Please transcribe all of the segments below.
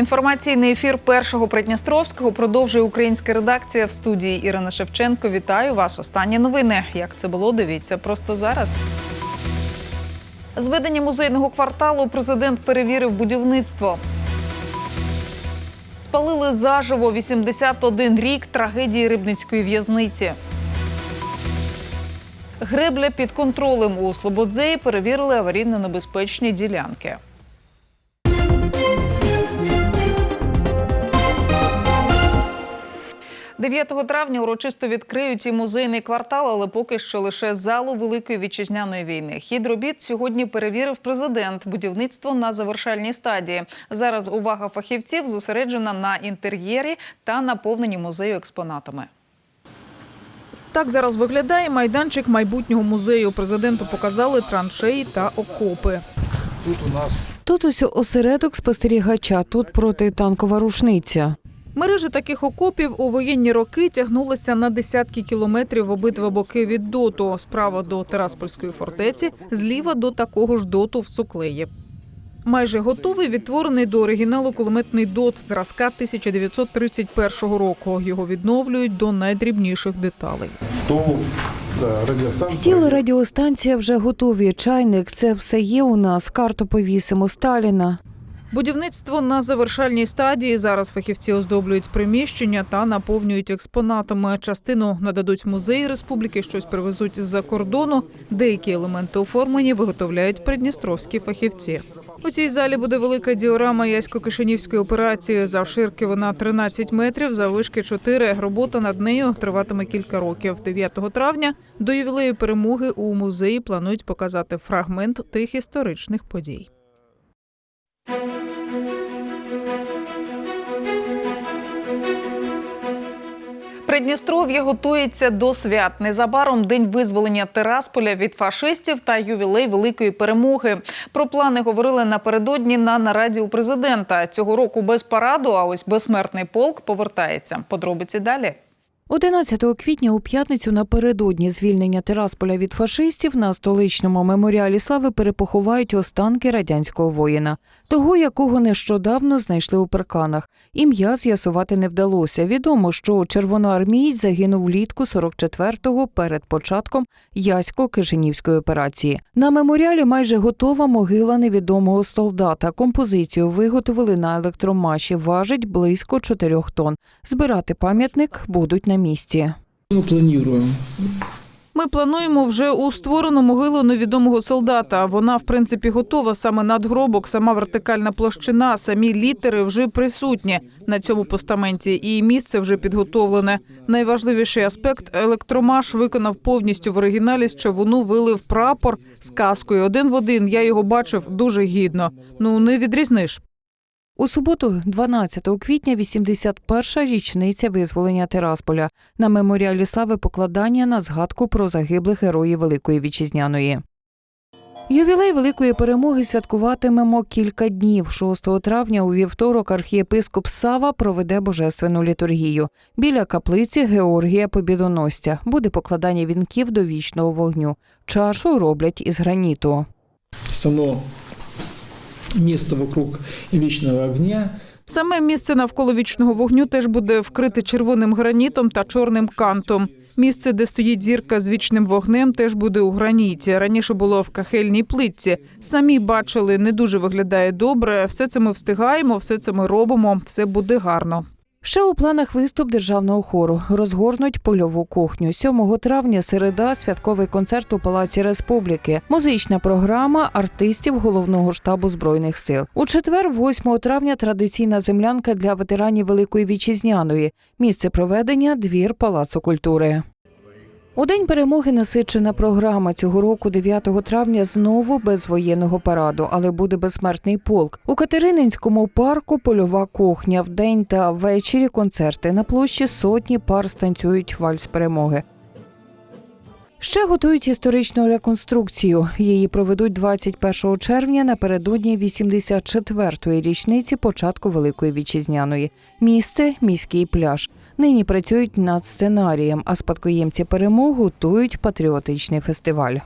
Інформаційний ефір першого Придністровського продовжує українська редакція в студії Ірина Шевченко. Вітаю вас. Останні новини. Як це було? Дивіться просто зараз. Зведення музейного кварталу президент перевірив будівництво. Спалили заживо 81 рік трагедії Рибницької в'язниці. Гребля під контролем у Слободзеї перевірили аварійно-небезпечні ділянки. – 9 травня урочисто відкриють і музейний квартал, але поки що лише залу Великої вітчизняної війни. Хід робіт сьогодні перевірив президент. Будівництво на завершальній стадії. Зараз увага фахівців зосереджена на інтер'єрі та наповненні музею експонатами. Так зараз виглядає майданчик майбутнього музею. Президенту показали траншеї та окопи. Тут у нас Тут ось осередок спостерігача, тут протитанкова рушниця. Мережі таких окопів у воєнні роки тягнулися на десятки кілометрів в обидва боки від доту. Справа до Тераспольської фортеці, зліва до такого ж доту в Суклеї. Майже готовий відтворений до оригіналу кулеметний дот зразка 1931 року. Його відновлюють до найдрібніших деталей. стол. Стіл, радіостанція вже готові. Чайник, це все є у нас. Карту повісимо Сталіна. Будівництво на завершальній стадії. Зараз фахівці оздоблюють приміщення та наповнюють експонатами. Частину нададуть музеї республіки, щось привезуть з-за кордону. Деякі елементи оформлені виготовляють придністровські фахівці. У цій залі буде велика діорама ясько-кишинівської операції. Завширки вона 13 метрів, заввишки 4. Робота над нею триватиме кілька років. 9 травня до ювілею перемоги у музеї планують показати фрагмент тих історичних подій. Придністров'я готується до свят. Незабаром день визволення Терасполя від фашистів та ювілей великої перемоги. Про плани говорили напередодні на нараді у президента. Цього року без параду, а ось безсмертний полк повертається. Подробиці далі. 11 квітня у п'ятницю напередодні звільнення Терасполя від фашистів на столичному меморіалі слави перепоховають останки радянського воїна, того якого нещодавно знайшли у перканах. Ім'я з'ясувати не вдалося. Відомо, що червоноармієць загинув влітку 44-го перед початком Ясько-Кишинівської операції. На меморіалі майже готова могила невідомого солдата. Композицію виготовили на електромаші. Важить близько 4 тонн. Збирати пам'ятник будуть на місці. Мы планируем. Ми плануємо вже у створену могилу невідомого солдата. Вона, в принципі, готова саме надгробок, сама вертикальна площина, самі літери вже присутні на цьому постаменті, і місце вже підготовлене. Найважливіший аспект електромаш виконав повністю в оригіналі з чавуну вилив прапор з каскою. Один в один я його бачив дуже гідно. Ну не відрізниш. У суботу, 12 квітня, 81-ша річниця визволення Терасполя. На меморіалі слави покладання на згадку про загиблих героїв Великої Вітчизняної. Ювілей Великої перемоги святкуватимемо кілька днів. 6 травня у вівторок архієпископ Сава проведе божественну літургію. Біля каплиці Георгія Побідоносця буде покладання вінків до вічного вогню. Чашу роблять із граніту. Само место вокруг вічного огня. Саме місце навколо вічного вогню теж буде вкрите червоним гранітом та чорним кантом. Місце, де стоїть зірка з вічним вогнем, теж буде у граніті. Раніше було в кахельній плитці. Самі бачили, не дуже виглядає добре. Все це ми встигаємо, все це ми робимо. Все буде гарно. Ще у планах виступ державного хору розгорнуть польову кухню. 7 травня середа святковий концерт у Палаці Республіки, музична програма артистів головного штабу збройних сил. У четвер, 8 травня, традиційна землянка для ветеранів Великої вітчизняної. Місце проведення двір Палацу культури. У день перемоги насичена програма цього року, 9 травня, знову без воєнного параду, але буде безсмертний полк. У Катерининському парку польова кухня. Вдень та ввечері концерти. На площі сотні пар станцюють вальс перемоги. Ще готують історичну реконструкцію. Її проведуть 21 червня напередодні 84-ї річниці початку Великої вітчизняної. Місце міський пляж. Нині працюють над сценарієм, а спадкоємці перемог готують патріотичний фестиваль.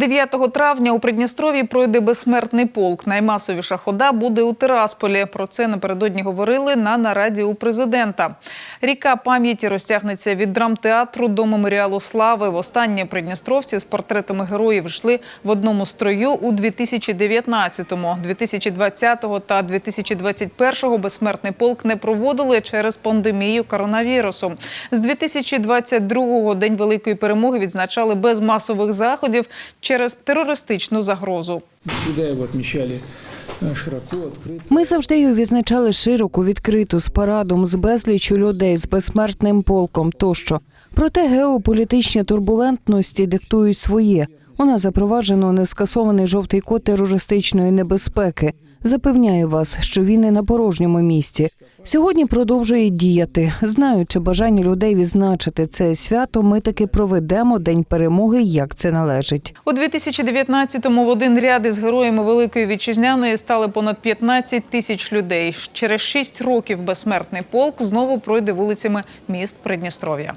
9 травня у Придністров'ї пройде безсмертний полк. Наймасовіша хода буде у Тирасполі. Про це напередодні говорили на нараді у президента. Ріка пам'яті розтягнеться від драмтеатру до меморіалу слави. Востаннє придністровці з портретами героїв йшли в одному строю у 2019-му. 2020-го та 2021-го безсмертний полк не проводили через пандемію коронавірусу. З 2022-го День Великої перемоги відзначали без масових заходів через терористичну загрозу. Его отмечали э, широко, открыто. Ми завжди її відзначали широко, відкриту, з парадом, з безліччю людей, з безсмертним полком тощо. Проте геополітичні турбулентності диктують своє. У нас запроваджено нескасований жовтий код терористичної небезпеки. Запевняю вас, що він не на порожньому місці. Сьогодні продовжує діяти. Знаючи бажання людей відзначити це свято, ми таки проведемо День перемоги, як це належить. У 2019-му в один ряд із героями Великої Вітчизняної стали понад 15 тисяч людей. Через 6 років безсмертний полк знову пройде вулицями міст Придністров'я.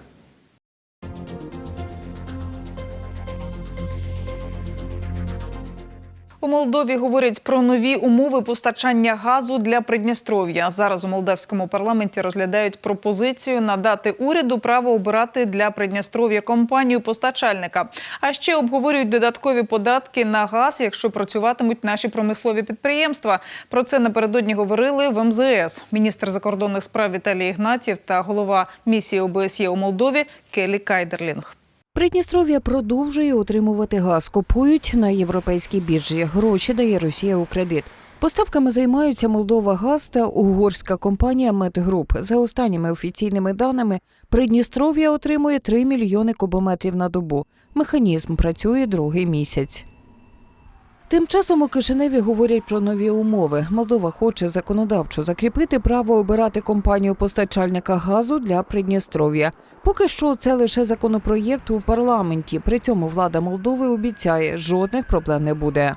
У Молдові говорять про нові умови постачання газу для Придністров'я. Зараз у молдавському парламенті розглядають пропозицію надати уряду право обирати для Придністров'я компанію постачальника. А ще обговорюють додаткові податки на газ, якщо працюватимуть наші промислові підприємства. Про це напередодні говорили в МЗС. Міністр закордонних справ Віталій Ігнатів та голова місії ОБСЄ у Молдові Келі Кайдерлінг. Придністров'я продовжує отримувати газ. Купують на європейській біржі. Гроші дає Росія у кредит. Поставками займаються Молдова Газ та угорська компанія Медгруп. За останніми офіційними даними, Придністров'я отримує 3 мільйони кубометрів на добу. Механізм працює другий місяць. Тим часом у Кишиневі говорять про нові умови. Молдова хоче законодавчо закріпити право обирати компанію постачальника газу для Придністров'я. Поки що це лише законопроєкт у парламенті. При цьому влада Молдови обіцяє, жодних проблем не буде.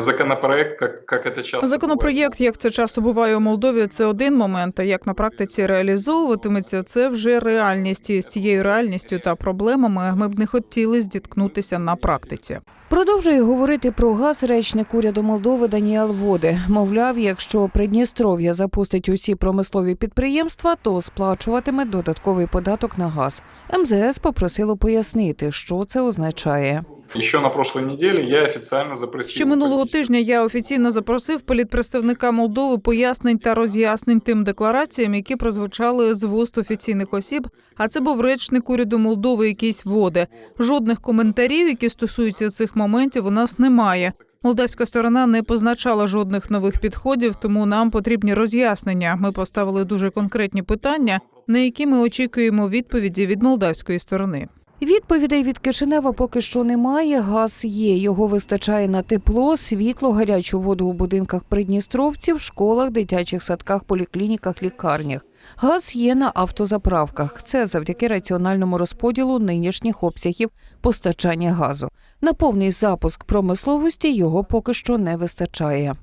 Законопроект, как, как это часто Законопроєкт, як це часто буває у Молдові, це один момент. А як на практиці реалізовуватиметься, це вже реальність. І з цією реальністю та проблемами ми б не хотіли зіткнутися на практиці. Продовжує говорити про газ речник уряду Молдови Даніел Води. Мовляв, якщо Придністров'я запустить усі промислові підприємства, то сплачуватиме додатковий податок на газ. МЗС попросило пояснити, що це означає. Еще на прошлой неделе я официально запросил... Ще минулого тижня я офіційно запросив політпредставника Молдови пояснень та роз'яснень тим деклараціям, які прозвучали з вуст офіційних осіб. А це був речник уряду Молдови, якийсь води. Жодних коментарів, які стосуються цих моментів, у нас немає. Молдавська сторона не позначала жодних нових підходів, тому нам потрібні роз'яснення. Ми поставили дуже конкретні питання, на які ми очікуємо відповіді від молдавської сторони. Відповідей від Кишинева поки що немає. Газ є. Його вистачає на тепло, світло, гарячу воду у будинках придністровців, школах, дитячих садках, поліклініках, лікарнях. Газ є на автозаправках. Це завдяки раціональному розподілу нинішніх обсягів постачання газу. На повний запуск промисловості його поки що не вистачає.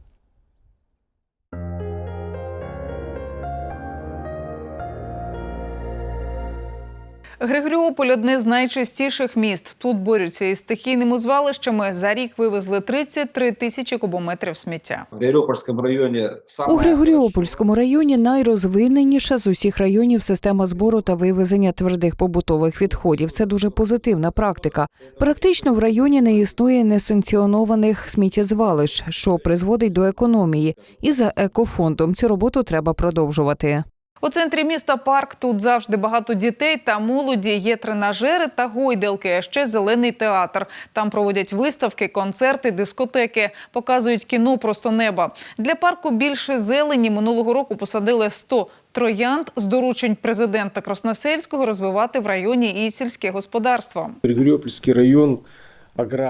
Григоріополь одне з найчистіших міст. Тут борються із стихійними звалищами. За рік вивезли 33 тисячі кубометрів сміття. У Григоріопольському районі найрозвиненіша з усіх районів система збору та вивезення твердих побутових відходів. Це дуже позитивна практика. Практично в районі не існує несанкціонованих сміттєзвалищ, що призводить до економії. І за екофондом цю роботу треба продовжувати. У центрі міста парк. Тут завжди багато дітей та молоді. Є тренажери та гойдалки. А ще зелений театр. Там проводять виставки, концерти, дискотеки, показують кіно просто неба. Для парку більше зелені минулого року посадили 100 троянд з доручень президента Красносельського розвивати в районі і сільське господарство. Григорьопольский район.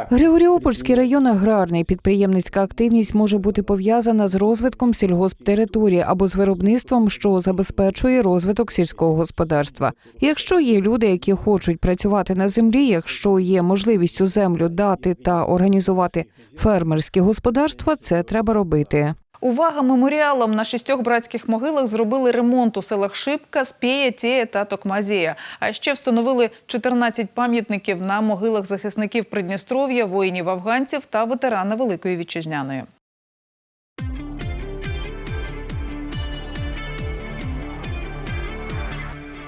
Григоріопольський район аграрний. Підприємницька активність може бути пов'язана з розвитком сільгосптериторії або з виробництвом, що забезпечує розвиток сільського господарства. Якщо є люди, які хочуть працювати на землі, якщо є можливість у землю дати та організувати фермерські господарства, це треба робити. Увага меморіалам на шістьох братських могилах зробили ремонт у селах Шипка, Спєя, Тєя та Токмазія. А ще встановили 14 пам'ятників на могилах захисників Придністров'я, воїнів афганців та ветерана Великої вітчизняної.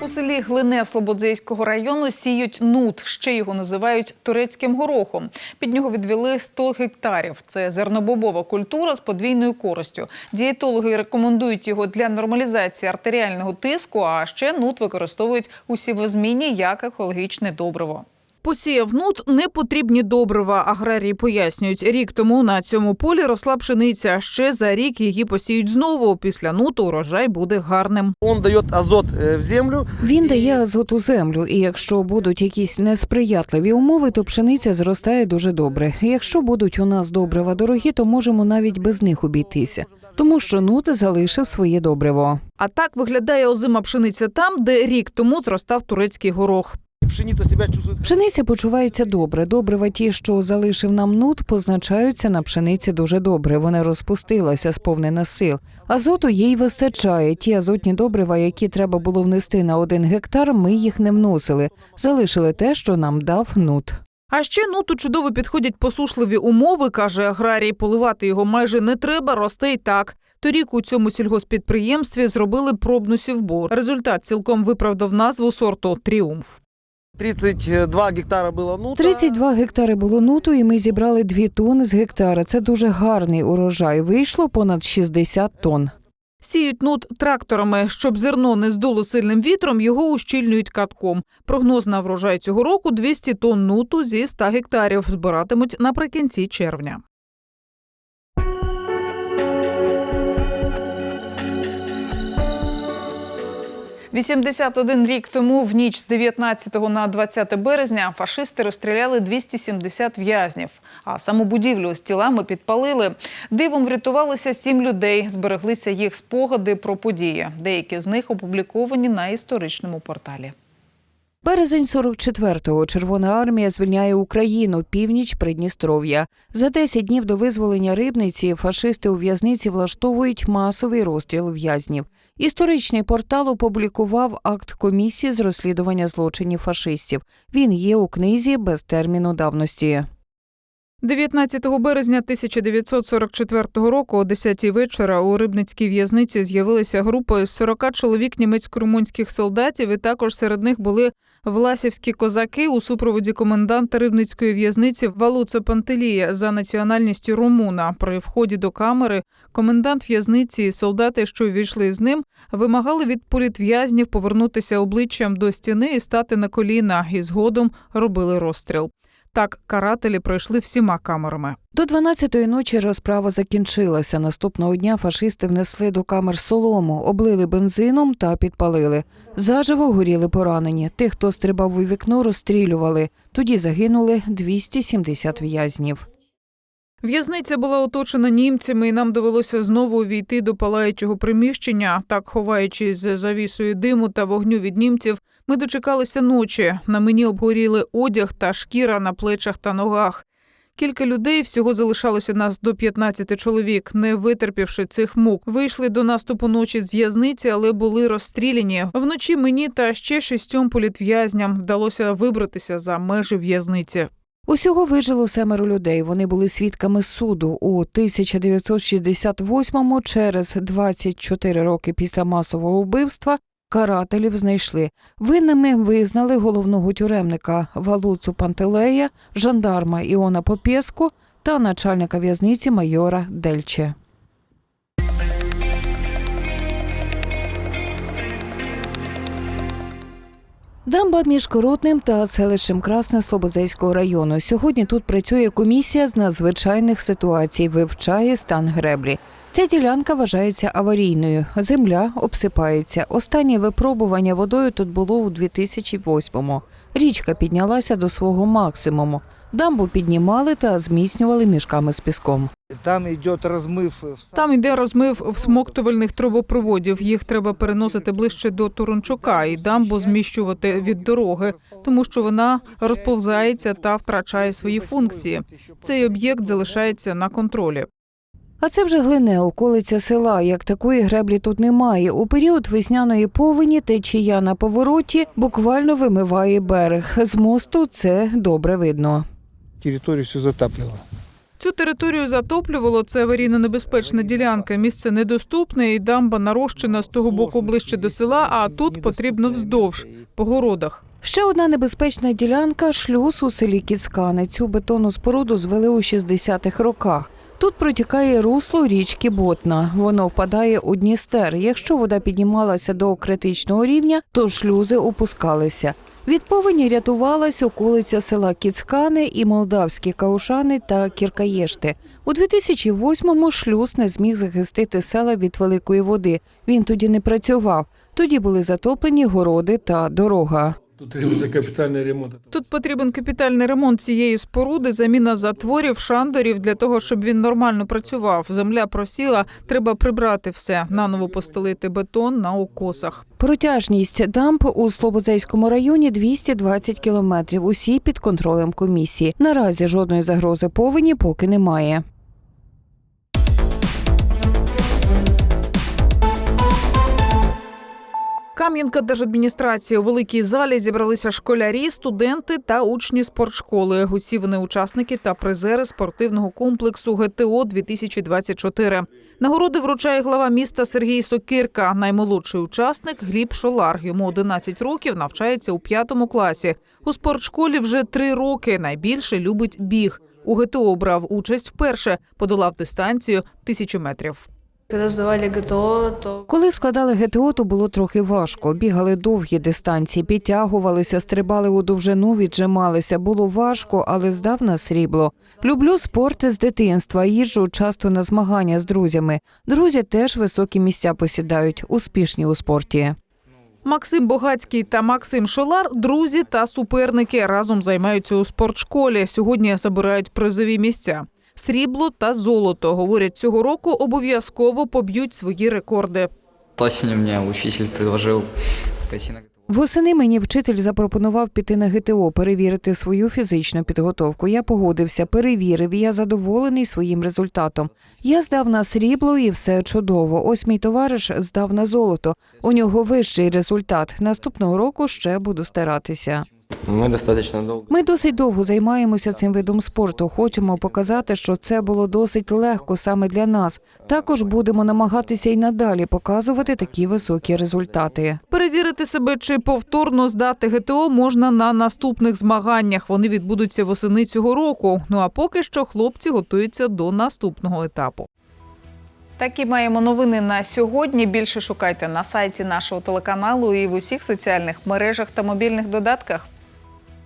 У селі Глине Слободзейського району сіють нут, ще його називають турецьким горохом. Під нього відвели 100 гектарів. Це зернобобова культура з подвійною користю. Дієтологи рекомендують його для нормалізації артеріального тиску, а ще нут використовують у сівозміні як екологічне добриво. Посіяв нут не потрібні добрива. Аграрії пояснюють, рік тому на цьому полі росла пшениця. Ще за рік її посіють знову. Після нуту урожай буде гарним. Он дает азот э, в землю. Він дає азот у землю, і якщо будуть якісь несприятливі умови, то пшениця зростає дуже добре. Якщо будуть у нас добрива дорогі, то можемо навіть без них обійтися, тому що нут залишив своє добриво. А так виглядає озима пшениця там, де рік тому зростав турецький горох. И пшеница себя чувствует. Пшениця почувається добре. Добрива ті, що залишив нам нут, позначаються на пшениці дуже добре. Вона розпустилася, сповнена сил. Азоту їй вистачає. Ті азотні добрива, які треба було внести на один гектар, ми їх не вносили. Залишили те, що нам дав нут. А ще нуту чудово підходять посушливі умови, каже аграрій. Поливати його майже не треба, росте й так. Торік у цьому сільгоспідприємстві зробили пробну сівбор. Результат цілком виправдав назву сорту Тріумф. 32 гектара было ну 32 гектари було нуту, і ми зібрали 2 тони з гектара. Це дуже гарний урожай. Вийшло понад 60 тонн. Сіють нут тракторами, щоб зерно не здуло сильним вітром, його ущільнюють катком. Прогноз на врожай цього року 200 тонн нуту зі 100 гектарів збиратимуть наприкінці червня. «81 рік тому, в ніч з 19 на 20 березня, фашисти розстріляли 270 в'язнів, а саму будівлю з тілами підпалили. Дивом врятувалися сім людей. Збереглися їх спогади про події. Деякі з них опубліковані на історичному порталі. Березень 44-го Червона армія звільняє Україну, північ Придністров'я. За 10 днів до визволення рибниці фашисти у в'язниці влаштовують масовий розстріл в'язнів. Історичний портал опублікував акт комісії з розслідування злочинів фашистів. Він є у книзі без терміну давності. 19 березня 1944 року о 10 вечора у Рибницькій в'язниці з'явилася група з 40 чоловік німецько-румунських солдатів, і також серед них були власівські козаки у супроводі коменданта Рибницької в'язниці Валуца Пантелія за національністю румуна. При вході до камери комендант в'язниці і солдати, що ввійшли з ним, вимагали від політв'язнів повернутися обличчям до стіни і стати на коліна, і згодом робили розстріл. Так карателі пройшли всіма камерами. До 12-ї ночі розправа закінчилася. Наступного дня фашисти внесли до камер солому, облили бензином та підпалили. Заживо горіли поранені. Тих, хто стрибав у вікно, розстрілювали. Тоді загинули 270 в'язнів. В'язниця була оточена німцями, і нам довелося знову увійти до палаючого приміщення. Так, ховаючись за завісою диму та вогню від німців, ми дочекалися ночі. На мені обгоріли одяг та шкіра на плечах та ногах. Кілька людей всього залишалося нас до 15 чоловік, не витерпівши цих мук. Вийшли до наступу ночі з в'язниці, але були розстріляні. Вночі мені та ще шістьом політв'язням вдалося вибратися за межі в'язниці. Усього вижило семеро людей. Вони були свідками суду у 1968-му, через 24 роки після масового вбивства. Карателів знайшли. Винними визнали головного тюремника Валуцу Пантелея, жандарма Іона Попєску та начальника в'язниці майора Дельче. Дамба між Коротним та селищем Красне Слободзейського району. Сьогодні тут працює комісія з надзвичайних ситуацій, вивчає стан греблі. Ця ділянка вважається аварійною. Земля обсипається. Останнє випробування водою тут було у 2008-му. Річка піднялася до свого максимуму. Дамбу піднімали та зміцнювали мішками з піском. Там идет размыв. в ста- Там йде розмив всмоктувальних трубопроводів. Їх треба переносити ближче до Турунчука і дамбу зміщувати від дороги, тому що вона розповзається та втрачає свої функції. Цей об'єкт залишається на контролі. А це вже глине, околиця села. Як такої греблі тут немає. У період весняної повені течія на повороті буквально вимиває берег. З мосту це добре видно. Территорию все затапливало. Цю територію затоплювало. Це аварійно небезпечна ділянка. Місце недоступне і дамба нарощена з того боку ближче до села. А тут потрібно вздовж по городах. Ще одна небезпечна ділянка шлюз у селі Кіцкани. Цю бетонну споруду звели у 60-х роках. Тут протікає русло річки Ботна. Воно впадає у Дністер. Якщо вода піднімалася до критичного рівня, то шлюзи опускалися. Від повені рятувалась околиця села Кіцкани і молдавські Каушани та Кіркаєшти. У 2008-му шлюз не зміг захистити села від великої води. Він тоді не працював. Тоді були затоплені городи та дорога. Тут требуется капитальный ремонт. Тут потрібен капітальний ремонт цієї споруди, заміна затворів, шандорів для того, щоб він нормально працював. Земля просіла, треба прибрати все, наново постелити бетон на укосах. Протяжність дамб у Слободзейському районі 220 кілометрів. Усі під контролем комісії. Наразі жодної загрози повені поки немає. Кам'янка держадміністрації у великій залі зібралися школярі, студенти та учні спортшколи. Усі вони учасники та призери спортивного комплексу ГТО 2024 Нагороди вручає глава міста Сергій Сокирка. Наймолодший учасник Гліб Шолар. Йому 11 років, навчається у п'ятому класі. У спортшколі вже три роки. Найбільше любить біг. У ГТО брав участь вперше, подолав дистанцію тисячу метрів. Когда сдавали ГТО, то Коли складали ГТО, то було трохи важко. Бігали довгі дистанції, підтягувалися, стрибали у довжину, віджималися. Було важко, але здав на срібло. Люблю спорт з дитинства. Їжджу часто на змагання з друзями. Друзі теж високі місця посідають, успішні у спорті. Максим Богацький та Максим Шолар друзі та суперники разом займаються у спортшколі. Сьогодні забирають призові місця. Срібло та золото говорять цього року обов'язково поб'ють свої рекорди. Осенью мне учитель на Восени мені вчитель запропонував піти на ГТО, перевірити свою фізичну підготовку. Я погодився, перевірив. і Я задоволений своїм результатом. Я здав на срібло і все чудово. Ось мій товариш здав на золото. У нього вищий результат. Наступного року ще буду старатися. Мы достаточно долго. Ми досить довго займаємося цим видом спорту. Хочемо показати, що це було досить легко саме для нас. Також будемо намагатися і надалі показувати такі високі результати. Перевірити себе чи повторно здати ГТО можна на наступних змаганнях. Вони відбудуться восени цього року. Ну а поки що хлопці готуються до наступного етапу. Такі маємо новини на сьогодні. Більше шукайте на сайті нашого телеканалу і в усіх соціальних мережах та мобільних додатках.